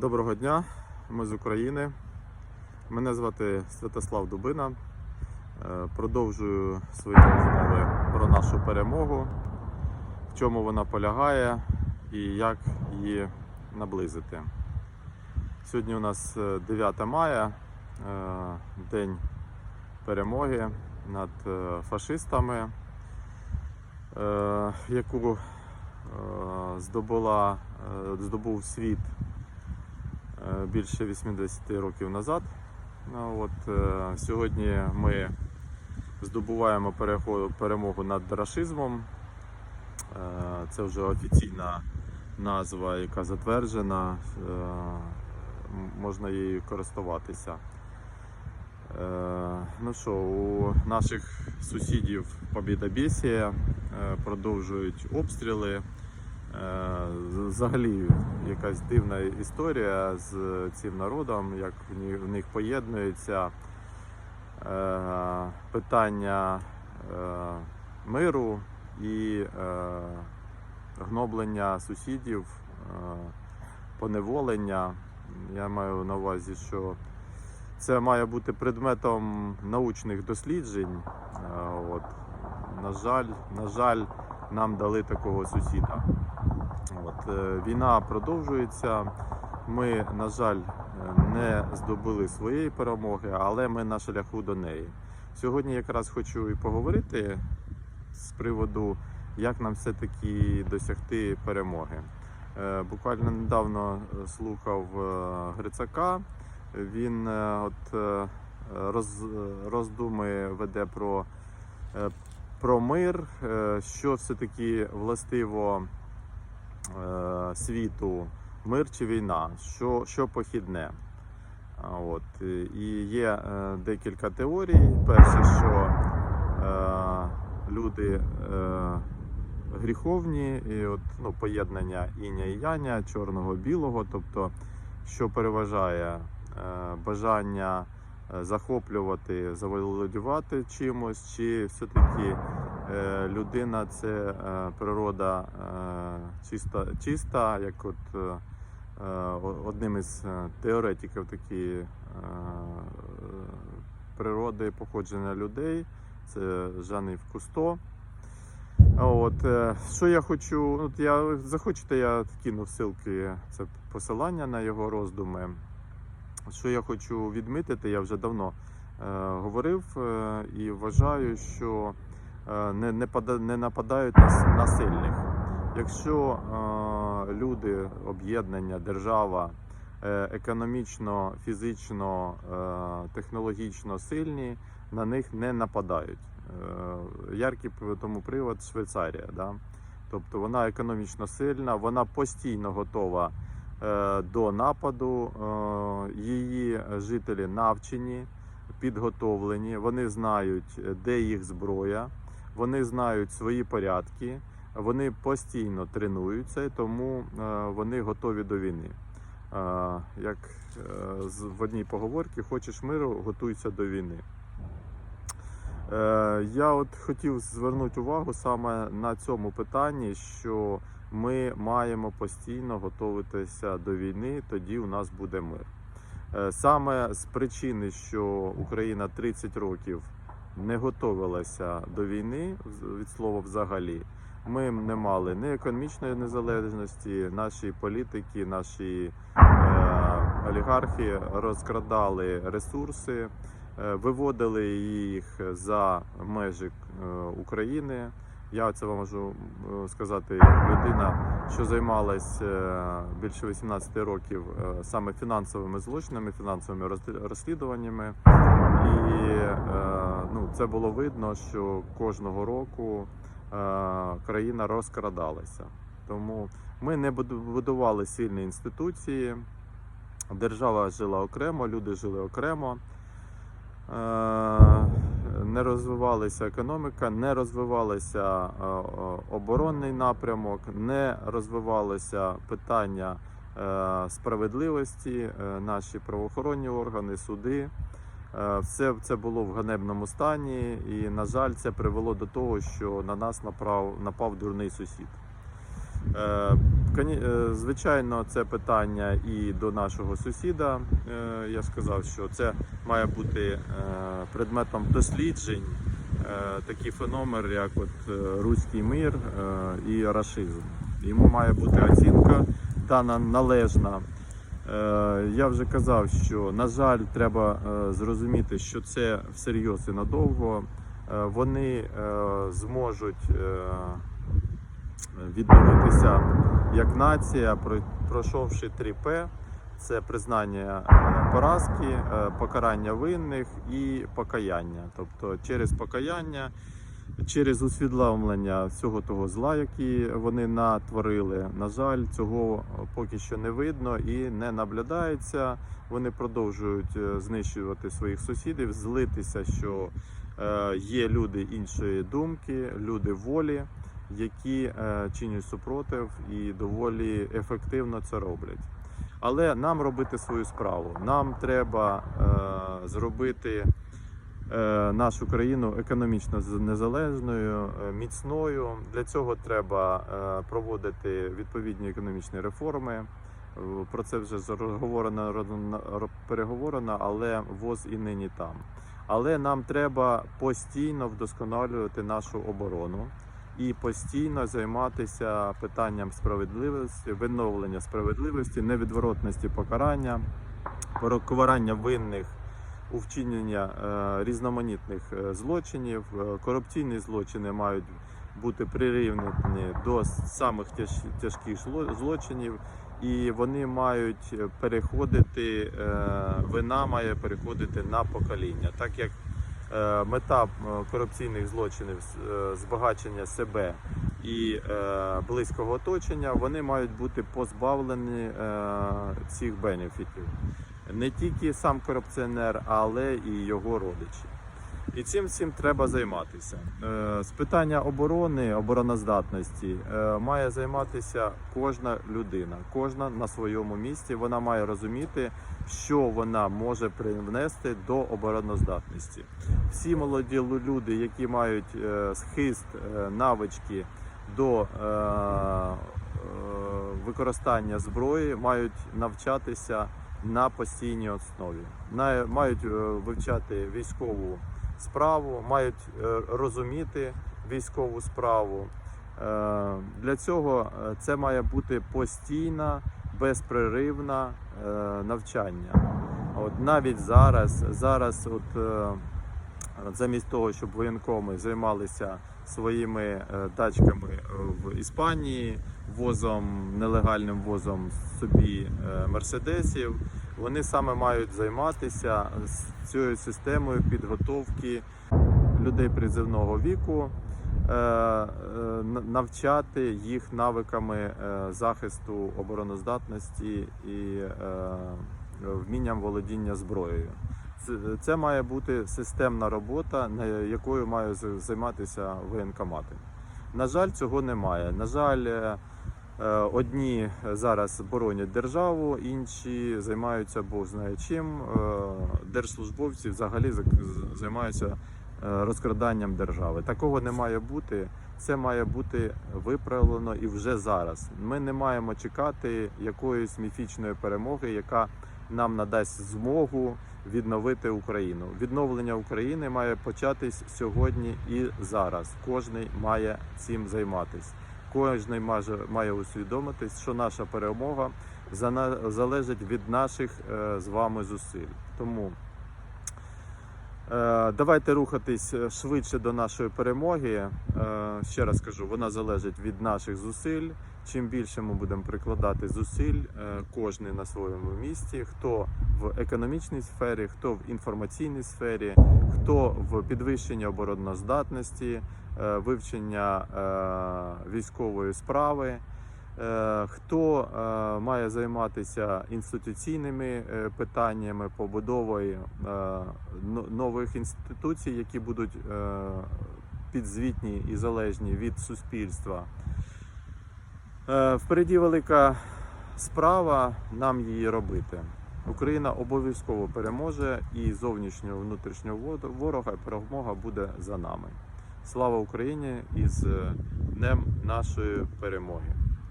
Доброго дня, ми з України. Мене звати Святослав Дубина. Е, Продовжую свої розмови про нашу перемогу, в чому вона полягає і як її наблизити. Сьогодні у нас е, 9 мая, е, день перемоги над е, фашистами, е, яку е, здобула, е, здобув світ е, більше 80 років назад. Ну, от, е, сьогодні ми здобуваємо перемогу над рашизмом. Е, Це вже офіційна назва, яка затверджена, е, можна її користуватися. Е, Ну що, у наших сусідів Побєдобєсія е, продовжують обстріли. Е, Взагалі якась дивна історія з цим народом, як в них поєднується е, питання е, миру і гноблення сусідів, поневолення. Я маю на увазі, що це має бути предметом научних досліджень. От. На жаль, на жаль, нам дали такого сусіда. От, е, війна продовжується. Ми, на жаль, е, не здобули своєї перемоги, але ми на шляху до неї. Сьогодні якраз хочу і поговорити з приводу, як нам все-таки досягти перемоги. Е, Буквально недавно слухав Грицака. Він от роз, роздуми веде про, про мир, що все-таки властиво е, світу, мир чи війна, що, що похідне. От. І є е, декілька теорій. Перше, що е, люди е, гріховні, і от, ну, поєднання іня і яня, чорного білого, тобто, що переважає е, бажання е, захоплювати, заволодювати чимось, чи все-таки людина це е, природа е, чиста, чиста, як от е, е, одним із е, теоретиків такі е, природи походження людей, це Жанив Кусто. От, е, що я хочу, от я захочете, я кину ссылки, це посилання на його роздуми. Що я хочу відмітити, я вже давно е, говорив е, і вважаю, що е, не, не, пада- не нападають на, на сильних. Якщо е, люди, об'єднання, держава е, економічно, фізично, е, технологічно сильні, на них не нападають. Е, Яркий тому привод Швейцарія. Да? Тобто вона економічно сильна, вона постійно готова е, до нападу. Е, Її жителі навчені, підготовлені, вони знають, е, де їх зброя, вони знають свої порядки, вони постійно тренуються, тому е, вони готові до війни. Е, Як е, в одній поговорці, хочеш миру, готуйся до війни. Я от хотів звернути увагу саме на цьому питанні, що ми маємо постійно готуватися до війни, тоді у нас буде мир. Саме з причини, що Україна 30 років не готувалася до війни від слова взагалі, ми не мали ні економічної незалежності, наші політики, наші е, олігархи розкрадали ресурси, е, виводили їх за межі е, України. Я це вам можу сказати як людина, що займалась е, більше 18 років е, саме фінансовими злочинами, фінансовими розслідуваннями. І е, це було видно, що кожного року е, країна розкрадалася. Тому ми не будували сильні інституції. Держава жила окремо, люди жили окремо. Е, Не розвивалася економіка, не розвивалася е, оборонний напрямок, не розвивалося питання справедливості, наші правоохоронні органи, суди. Е, Все це було в ганебному стані, і, на жаль, це привело до того, що на нас напав, напав дурний сусід. Е, е, Звичайно, це питання і до нашого сусіда. Я сказав, що це має бути предметом досліджень. е, Такий феномен, як от руський мир і рашизм. Йому має бути оцінка дана належна. Е, Я вже казав, що на жаль, треба е, зрозуміти, що це всерйоз і надовго. Е, Вони зможуть відновитися як нація, пройшовши 3П. Це признання поразки, покарання винних і покаяння. Тобто через покаяння, через усвідомлення всього того зла, який вони натворили. На жаль, цього поки що не видно і не наблюдається. Вони продовжують е, знищувати своїх сусідів, злитися, що е, є люди іншої думки, люди волі, які е, чинять супротив і доволі ефективно це роблять. Але нам робити свою справу. Нам треба е, зробити е, нашу країну економічно незалежною, е, міцною. Для цього треба е, проводити відповідні економічні реформи. Е, Про це вже говорено, переговорено, але ВОЗ і нині там. Але нам треба постійно вдосконалювати нашу оборону і постійно займатися питанням справедливості, відновлення справедливості, невідворотності покарання, покарання винних у вчинення е, різноманітних е, злочинів. Е, Корупційні злочини мають бути прирівняні до самих тяжких зло- злочинів, і вони мають переходити, вина має переходити на покоління, так як мета корупційних злочинів збагачення себе і близького оточення, вони мають бути позбавлені е, цих бенефітів. Не тільки сам корупціонер, але і його родичі. І цим всім треба займатися. Е, З питання оборони, обороноздатності е, має займатися кожна людина, кожна на своєму місці. Вона має розуміти, що вона може привнести до обороноздатності. Всі молоді люди, які мають е, схист, навички до використання зброї, мають навчатися на постійній основі. Мають е, вивчати військову справу, мають е, розуміти військову справу. Е, Для цього це має бути постійна, безпреривна навчання. От навіть зараз, зараз, от замість того, щоб воєнкоми займалися своїми тачками е, в Іспанії, возом нелегальним возом собі е, мерседесів, вони саме мають займатися цією системою підготовки людей призивного віку, е, е, на- навчати їх навиками захисту обороноздатності і вмінням володіння зброєю. Це, має бути системна робота, якою мають займатися воєнкомати. На жаль, цього немає. На жаль, е, е, одні зараз боронять державу, інші займаються Бог знає чим. Е, Держслужбовці взагалі займаються розкраданням держави. Такого не має бути. Це має бути виправлено і вже зараз. Ми не маємо чекати якоїсь міфічної перемоги, яка нам надасть змогу відновити Україну. Відновлення України має початись сьогодні і зараз. Кожний має цим займатися. Кожний має, усвідомитись, що наша перемога залежить від наших е, з вами зусиль. Тому давайте рухатись е, швидше до нашої перемоги. Е, ще раз кажу, вона залежить від наших зусиль. Чим більше ми будемо прикладати зусиль, е, кожний на своєму місці, хто в економічній сфері, хто в інформаційній сфері, хто в підвищенні обороноздатності, е, вивчення е, військової справи, е, хто е, має займатися інституційними е, питаннями, побудовою е, нових інституцій, які будуть е, підзвітні і залежні від суспільства. Е, Впереді велика справа нам її робити. Україна обов'язково переможе і зовнішнього внутрішнього ворога перемога буде за нами. Слава Україні і з Днем нашої перемоги!